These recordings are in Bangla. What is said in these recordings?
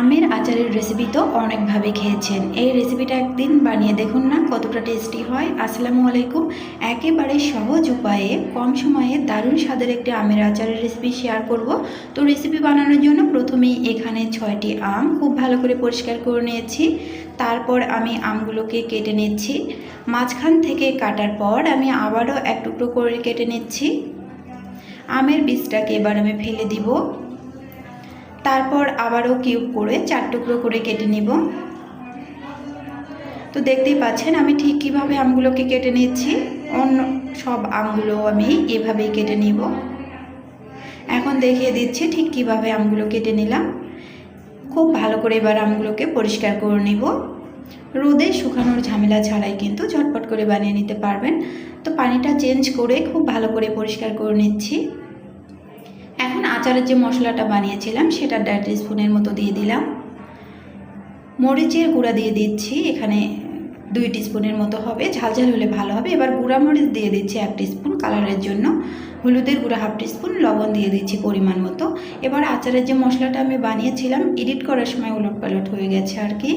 আমের আচারের রেসিপি তো অনেকভাবে খেয়েছেন। এই রেসিপিটা একদিন বানিয়ে দেখুন না, কতটা টেস্টি হয়। আসসালামু আলাইকুম। একেবারে সহজ উপায়ে, কম সময়ে দারুণ স্বাদের একটি আমের আচারের রেসিপি শেয়ার করব। তো রেসিপি বানানোর জন্য প্রথমেই এখানে ছয়টি আম খুব ভালো করে পরিষ্কার করে নিয়েছি। তারপর আমি আমগুলোকে কেটে নিচ্ছি। মাঝখান থেকে কাটার পর আমি আবারও এক টুকরো করে কেটে নিচ্ছি। আমের বীজটাকে এবার আমি ফেলে দিব। তারপর আবারও কিউব করে চার টুকরো করে কেটে নিব। তো দেখতেই পাচ্ছেন আমি ঠিক কীভাবে আমগুলোকে কেটে নিচ্ছি। অন্য সব আমগুলো আমি এভাবেই কেটে নিব। এখন দেখিয়ে দিচ্ছি ঠিক কীভাবে আমগুলো কেটে নিলাম। খুব ভালো করে এবার আমগুলোকে পরিষ্কার করে নিব। রোদে শুকানোর ঝামেলা ছাড়াই কিন্তু ঝটপট করে বানিয়ে নিতে পারবেন। তো পানিটা চেঞ্জ করে খুব ভালো করে পরিষ্কার করে নিচ্ছি। আচারের যে মশলাটা বানিয়েছিলাম, সেটা দেড় স্পুনের মতো দিয়ে দিলাম। মরিচের গুঁড়া দিয়ে দিচ্ছি, এখানে দুই স্পুনের মতো হবে। ঝালঝাল হলে ভালো হবে। এবার গুঁড়া মরিচ দিয়ে দিচ্ছি এক স্পুন কালারের জন্য। হলুদের গুঁড়া হাফ স্পুন লবণ দিয়ে দিচ্ছি পরিমাণ মতো। এবার আচারের যে মশলাটা আমি বানিয়েছিলাম, এডিট করার সময় উলট পালট হয়ে গেছে আর কি।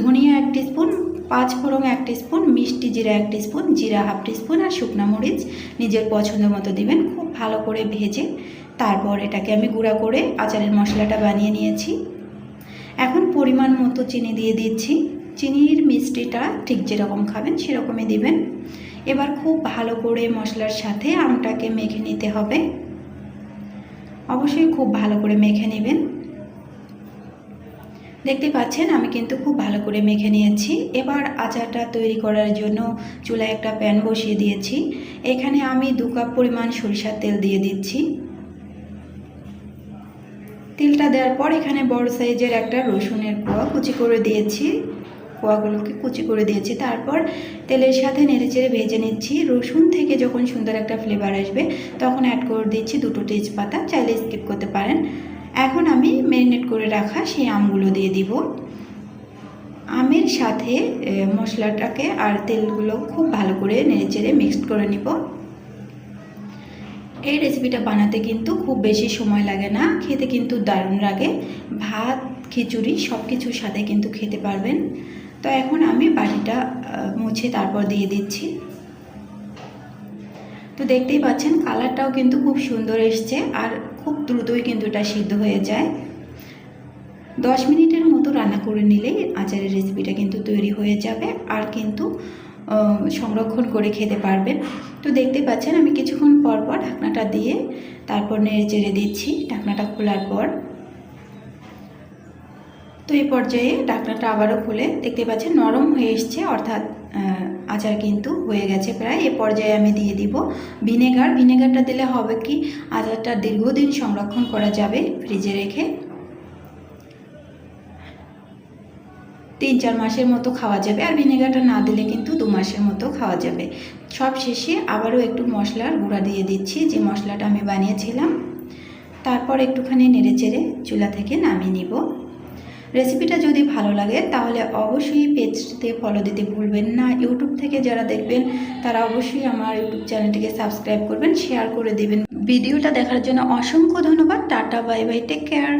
ধনিয়া এক স্পুন পাঁচ ফোড়ং এক স্পুন মিষ্টি জিরা এক স্পুন জিরা হাফ স্পুন আর শুকনা মরিচ নিজের পছন্দ মতো দিবেন। খুব ভালো করে ভেজে তারপর এটাকে আমি গুঁড়া করে আচারের মশলাটা বানিয়ে নিয়েছি। এখন পরিমাণ মতো চিনি দিয়ে দিচ্ছি। চিনির মিষ্টিটা ঠিক যেরকম খাবেন সেরকমই দিবেন। এবার খুব ভালো করে মশলার সাথে আমটাকে মেখে নিতে হবে। অবশ্যই খুব ভালো করে মেখে নেবেন। দেখতে পাচ্ছেন আমি কিন্তু খুব ভালো করে মেখে নিয়েছি। এবার আচারটা তৈরি করার জন্য চুলায় একটা প্যান বসিয়ে দিয়েছি। এখানে আমি দু কাপ পরিমাণ সরিষার তেল দিয়ে দিচ্ছি। তেলটা দেওয়ার পর এখানে বড় সাইজের একটা রসুনের কোয়া কুচি করে দিয়েছি। কোয়াগুলোকে কুচি করে দিয়েছি। তারপর তেলের সাথে নেড়েচেড়ে ভেজে নিচ্ছি। রসুন থেকে যখন সুন্দর একটা ফ্লেভার আসবে, তখন অ্যাড করে দিচ্ছি দুটো তেজপাতা। চাইলে স্কিপ করতে পারেন। এখন আমি ম্যারিনেট করে রাখা সেই আমগুলো দিয়ে দিব। আমের সাথে মশলাটাকে আর তেলগুলো খুব ভালো করে নেড়ে নেড়েচেড়ে মিক্সড করে নিব। এই রেসিপিটা বানাতে কিন্তু খুব বেশি সময় লাগে না, খেতে কিন্তু দারুণ লাগে। ভাত, খিচুড়ি সব কিছুর সাথে কিন্তু খেতে পারবেন। তো এখন আমি বাড়িটা মুছে তারপর দিয়ে দিচ্ছি। তো দেখতেই পাচ্ছেন, কালারটাও কিন্তু খুব সুন্দর এসছে আর খুব দ্রুতই কিন্তু এটা সিদ্ধ হয়ে যায়। দশ মিনিটের মতো রান্না করে নিলেই আচারের রেসিপিটা কিন্তু তৈরি হয়ে যাবে আর কিন্তু সংরক্ষণ করে খেতে পারবেন। তো দেখতে পাচ্ছেন আমি কিছুক্ষণ পর পর ঢাকনাটা দিয়ে তারপর নেড়ে চেড়ে দিচ্ছি, ঢাকনাটা খোলার পর। তো এই পর্যায়ে ঢাকনাটা আবারও খুলে দেখতে পাচ্ছেন নরম হয়ে এসছে, অর্থাৎ আচার কিন্তু হয়ে গেছে প্রায়। এ পর্যায়ে আমি দিয়ে দিব ভিনেগার। ভিনেগারটা দিলে হবে কি? আচারটা দীর্ঘদিন সংরক্ষণ করা যাবে ফ্রিজে রেখে। তিন চার মাসের মতো খাওয়া যাবে আর ভিনেগারটা না দিলে কিন্তু দু মাসের মতো খাওয়া যাবে। সব শেষে আবারও একটু মশলার গুঁড়া দিয়ে দিচ্ছি, যে মশলাটা আমি বানিয়েছিলাম। তারপর একটুখানি নেড়ে চেড়ে চুলা থেকে নামিয়ে নিব। রেসিপিটা যদি ভালো লাগে তাহলে অবশ্যই পেজটিতে ফলো দিতে ভুলবেন না। ইউটিউব থেকে যারা দেখবেন, তারা অবশ্যই আমার ইউটিউব চ্যানেলটিকে সাবস্ক্রাইব করবেন শেয়ার করে দেবেন। ভিডিওটা দেখার জন্য অসংখ্য ধন্যবাদ। Tata bye bye take care